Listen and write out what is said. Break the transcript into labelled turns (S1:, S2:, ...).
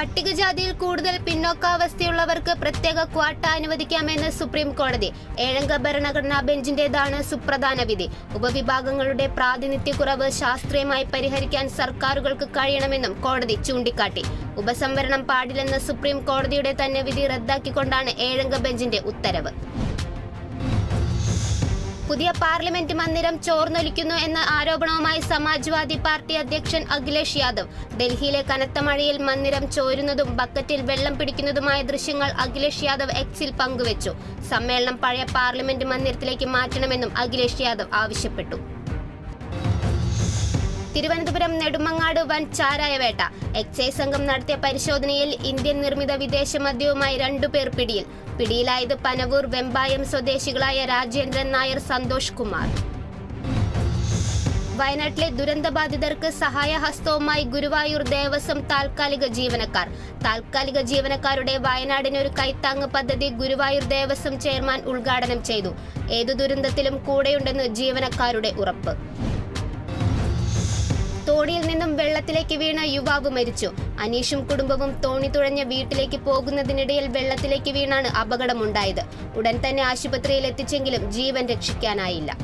S1: പട്ടികജാതിയിൽ കൂടുതൽ പിന്നോക്കാവസ്ഥയുള്ളവർക്ക് പ്രത്യേക quota അനുവദിക്കാമെന്ന് supreme കോടതി. ഏഴംഗ ഭരണഘടനാ ബെഞ്ചിന്റേതാണ് സുപ്രധാന വിധി. ഉപവിഭാഗങ്ങളുടെ പ്രാതിനിധ്യക്കുറവ് ശാസ്ത്രീയമായി പരിഹരിക്കാൻ സർക്കാരുകൾക്ക് കഴിയണമെന്നും കോടതി ചൂണ്ടിക്കാട്ടി. ഉപസംവരണം പാടില്ലെന്ന സുപ്രീം കോടതിയുടെ തന്നെ വിധി റദ്ദാക്കിക്കൊണ്ടാണ് ഏഴംഗ ബെഞ്ചിന്റെ ഉത്തരവ്. പുതിയ പാർലമെന്റ് മന്ദിരം ചോർന്നൊലിക്കുന്നു എന്ന ആരോപണവുമായി സമാജ്വാദി പാർട്ടി അധ്യക്ഷൻ അഖിലേഷ് യാദവ്. ഡൽഹിയിലെ കനത്ത മഴയിൽ മന്ദിരം ചോരുന്നതും ബക്കറ്റിൽ വെള്ളം പിടിക്കുന്നതുമായ ദൃശ്യങ്ങൾ അഖിലേഷ് യാദവ് എക്സിൽ പങ്കുവച്ചു. സമ്മേളനം പഴയ പാർലമെന്റ് മന്ദിരത്തിലേക്ക് മാറ്റണമെന്നും അഖിലേഷ് യാദവ് ആവശ്യപ്പെട്ടു. തിരുവനന്തപുരം നെടുമങ്ങാട് വൻ ചാരായവേട്ട എക്സൈസ് സംഘം നടത്തിയ പരിശോധനയിൽ ഇന്ത്യൻ നിർമ്മിത വിദേശ മദ്യവുമായി രണ്ടുപേർ പിടിയിൽ. പിടിയിലായത് പനവൂർ വെമ്പായം സ്വദേശികളായ രാജേന്ദ്രൻ നായർ സന്തോഷ് കുമാർ. വയനാട്ടിലെ ദുരന്തബാധിതർക്ക് സഹായഹസ്തവുമായി ഗുരുവായൂർ ദേവസ്വം താൽക്കാലിക ജീവനക്കാർ. താൽക്കാലിക ജീവനക്കാരുടെ വയനാടിനൊരു കൈത്താങ് പദ്ധതി ഗുരുവായൂർ ദേവസ്വം ചെയർമാൻ ഉദ്ഘാടനം ചെയ്തു. ഏതു ദുരന്തത്തിലും കൂടെയുണ്ടെന്ന് ജീവനക്കാരുടെ ഉറപ്പ്. തോണിയിൽ നിന്നും വെള്ളത്തിലേക്ക് വീണ യുവാവ് മരിച്ചു. അനീഷും കുടുംബവും തോണി തുഴഞ്ഞ വീട്ടിലേക്ക് പോകുന്നതിനിടയിൽ വെള്ളത്തിലേക്ക് വീണാണ് അപകടമുണ്ടായത്. ഉടൻ തന്നെ ആശുപത്രിയിൽ എത്തിച്ചെങ്കിലും ജീവൻ രക്ഷിക്കാനായില്ല.